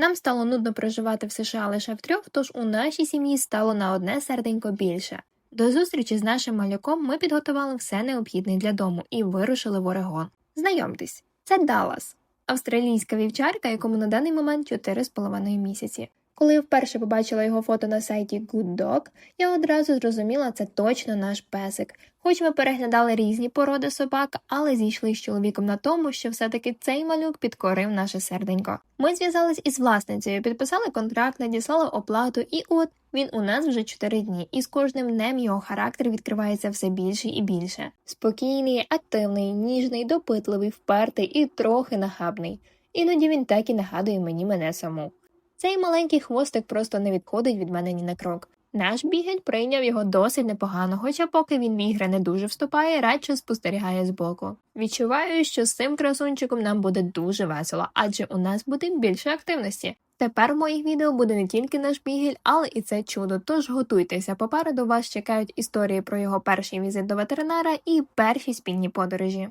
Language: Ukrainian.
Нам стало нудно проживати в США лише втрьох, тож у нашій сім'ї стало на одне серденько більше. До зустрічі з нашим малюком ми підготували все необхідне для дому і вирушили в Орегон. Знайомтесь, це Даллас, австралійська вівчарка, якому на даний момент 4,5 місяці. Коли я вперше побачила його фото на сайті Good Dog, я одразу зрозуміла, це точно наш песик. Хоч ми переглядали різні породи собак, але зійшли з чоловіком на тому, що все-таки цей малюк підкорив наше серденько. Ми зв'язались із власницею, підписали контракт, надіслали оплату, і от він у нас вже 4 дні, і з кожним днем його характер відкривається все більше і більше. Спокійний, активний, ніжний, допитливий, впертий і трохи нахабний. Іноді він так і нагадує мені мене саму. Цей маленький хвостик просто не відходить від мене ні на крок. Наш бігель прийняв його досить непогано, хоча поки він в ігри не дуже вступає, радше спостерігає збоку. Відчуваю, що з цим красунчиком нам буде дуже весело, адже у нас буде більше активності. Тепер в моїх відео буде не тільки наш бігель, але і це чудо. Тож готуйтеся. Попереду вас чекають історії про його перший візит до ветеринара і перші спільні подорожі.